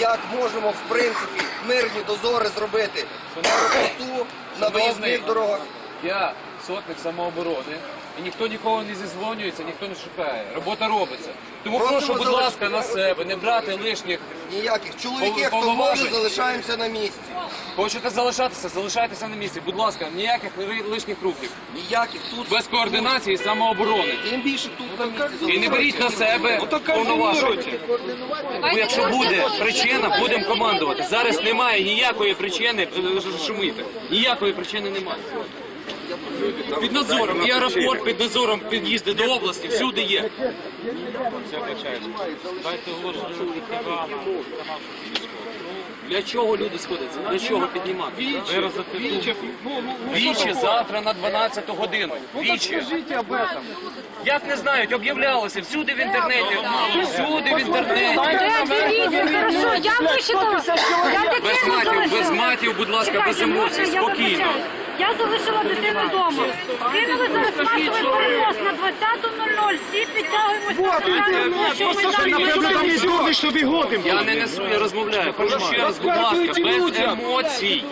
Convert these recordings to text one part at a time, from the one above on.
як можемо в принципі мирні дозори зробити на аеропорту, на виїзних дорогах. Я сотник самооборони, і ніхто нікого не зізвонюється, ніхто не шукає. Робота робиться. Тому Просто прошу, ми будь залиш- ласка, на себе, не брати лишніх. Ніяких чоловіки, хто може, повноважень. залишаємося на місці. Хочете залишатися, залишайтеся на місці. Будь ласка, ніяких ли- лишніх рухів. Ніяких тут Без координації і самооборони. Тим більше тут на місці І не беріть на себе повноваження. Бо якщо буде причина, будемо командувати. Зараз немає ніякої причини е, шумити. Ніякої причини немає. Під надзором, і аеропорт під надзором під'їзди до області, всюди є. Для чого люди сходяться? Для чого піднімати? Вічі завтра на 12 годину. Вічі. Як не знають, об'являлося всюди в інтернеті. Всюди в інтернеті. Хорошо, я вичитала. Без матів, без матів, будь ласка, без емоцій, спокійно. Я залишила дитину вдома. Кинули зараз масовий перенос на 20.00. Всі підтягуємося. Я не несу, я розмовляю. Прошу ще раз, будь ласка, без емоцій.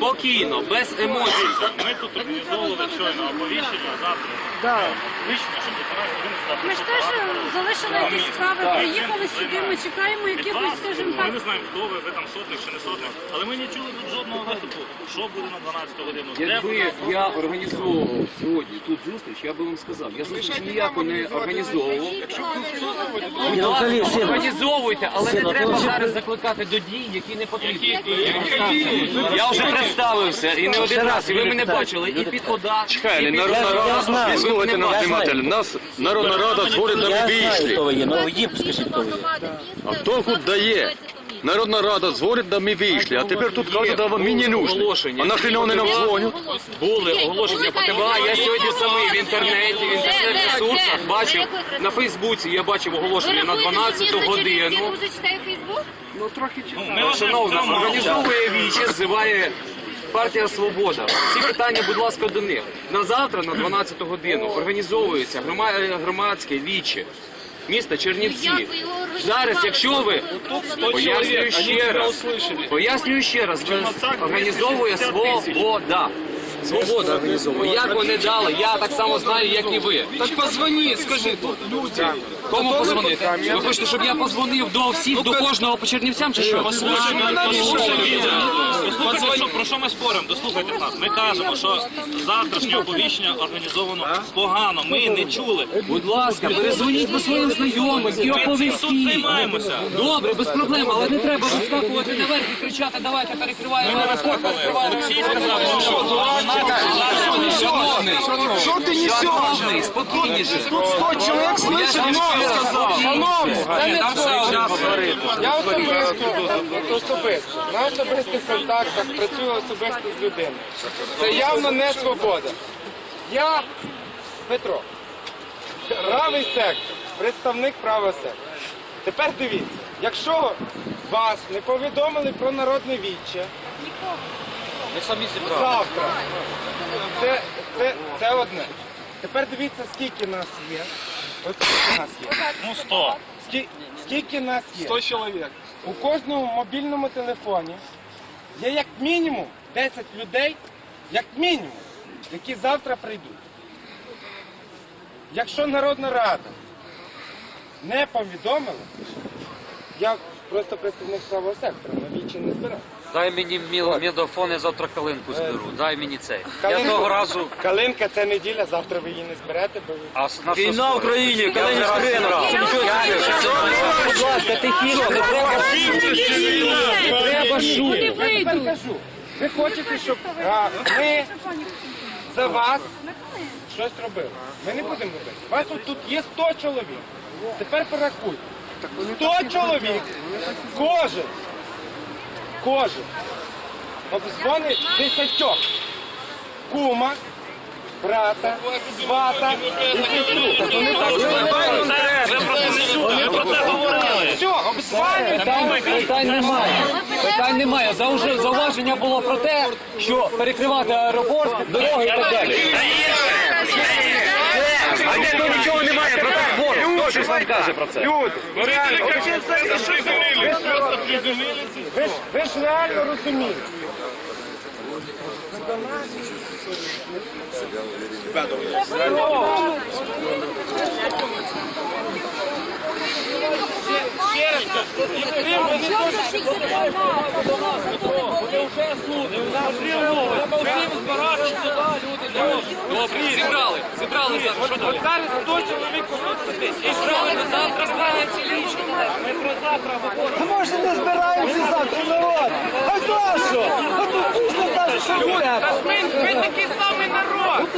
Спокійно, без емоцій. Ми тут організовували щойно оповіщення завтра. Рішення, щоб виконати винести Ми ж теж залишили якісь справи, приїхали сюди, ми чекаємо якихось, скажімо Ми так, не знаємо, хто ви, ви там сотник чи не сотник, але ми не чули тут жодного виступу. Що буде на 12 годину? Де Якби я організовував сьогодні тут зустріч, я би вам сказав. Я зустріч ніяку не організовував. Будь ласка, організовуйте, але не треба зараз закликати до дій, які не потрібні. Я вже представився і не один раз, і ви мене бачили, і під ОДА, і Чекай, під Народна. Рада, слухайте нас, внимательно. Нас Народна Рада дзвонить на Я вийшли. хто ви є, ну їм скажіть, хто ви є. А хто тут дає? Народна Рада дзвонить, да ми вийшли. А тепер тут кажуть, да мені не нужно. А нахрена вони нам дзвонять? Були оголошення по ТВА, я сьогодні самий в інтернеті, в інтернет-ресурсах бачив, на Фейсбуці я бачив оголошення на 12 годину. Фейсбук? Ну трохи читаю. Шановна, вже організовує вічі, ззиває партія Свобода. Всі питання, будь ласка, до них. На завтра, на 12 годину, організовується грома- громадське вічі. Міста Чернівці. Зараз, якщо ви пояснюю ще раз, пояснюю ще раз, організовує свобода. Свобода організовує. Як вони дали, я так само знаю, як і ви. Так позвони, скажи тут людям. Кому позвонити? Ви хочете, щоб я позвонив до всіх, до кожного по Чернівцям чи що? Дослухайте, що, про що ми споримо? Дослухайте нас. Ми кажемо, що завтрашнє оповіщення організовано погано. Ми не чули. Будь ласка, перезвоніть до своїх знайомих і тут оповістіть. займаємося. Добре, без проблем, але не треба вискакувати наверх і кричати, давайте перекриваємо аеропорт, перекриваємо. Олексій сказав, що Шановний, Що ти несеш? шановний, спокійніше. Сто чоловік це не Я особисто, особисто, на особистих контактах працюю особисто з людиною. Це явно не свобода. Я Петро, правий сектор, представник правого сектора. Тепер дивіться, якщо вас не повідомили про народне віче, завтра, це, це, це одне. Тепер дивіться, скільки нас є. Ось скільки нас є. ну 100. Скі- Скільки нас є? 100 чоловік. У кожному мобільному телефоні є як мінімум 10 людей, як мінімум, які завтра прийдуть. Якщо Народна Рада не повідомила, я просто представник правого сектора, на вічі не збираю. Дай мені мідофон, я завтра калинку зберу. Дай мені цей. Я Калинку- того разу. Калинка це неділя, завтра ви її не зберете, бо ви А с- на Війна в Україні, калині скрина. Будь ласка, тихіше, не треба не треба шуму. Я тепер кажу, ви хочете, щоб а, ми за вас щось робили. Ми не будемо робити. У вас от тут є 100 чоловік. Тепер порахуйте. 100 чоловік. Кожен. Кожен. Обдзвонить десятьох. Кума, брата, свата і сестру. Так вони так Ви про це говорили. Все, обзвонюють. Питань, питань немає. Питань немає. Зауваж- Зауваження було про те, що перекривати аеропорт, дороги і так далі. А ніхто нічого немає про так ворог. щось вам каже про це. Люди, реально, ви ж- ви ж- ви ж реально розумієте. Ще раз кажу, і тим вони теж Добре, зібрали, зібрали зараз. Що далі? Зараз 100 чоловік тут сидить. І ви завтра збираєте Може не збираємося завтра народ? А то що? А тут пізно так, що ми, ми такий самий народ.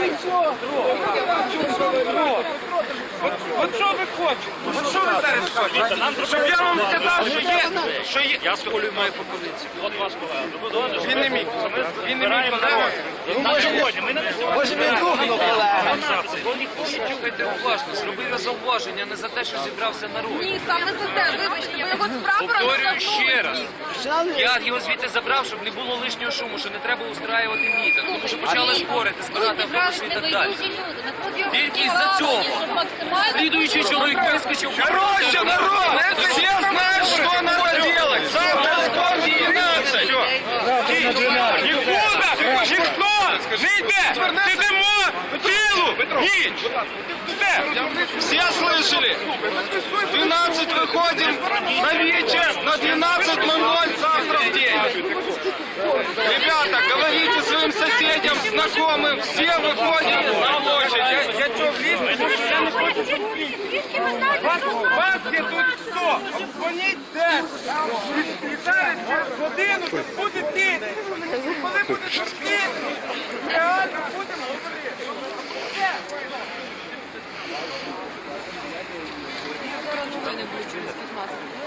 От, от що ви хочете? От що ви зараз хочете? Щоб я вам сказав, що є, що є. Я схвалюю мою пропозицію. От ваш колега. Він не мій, він не мій колега. Може не другого колега. Слухайте уважно, зробив зауваження не за те, що зібрався народ. Ні, саме за те, вибачте, бо його з прапором Повторюю ще раз. Я його звідти забрав, щоб не було лишнього шуму, що не треба устраювати мітинг, тому що почали спорити, збирати автобуси і так далі. Тільки із-за цього. Слідуючий чоловік вискочив. Короче, народ, все знают, что надо делать. Завтра скоро 12. Нікуди, ніхто не йде. Сидимо в тілу, ніч. Все. Все слышали? В 12 выходим на вечер, на 12.00 завтра в день. Ребята, говорите своим соседям, знакомым, все выходим на площадь. Я, я что, влезть? Я не хочу, щоб вас, вас тут 100, обдзвоніть 10. І зараз через годину тут буде тисяч. Коли буде тисяч, реально будемо говорити. Питання включили з 15.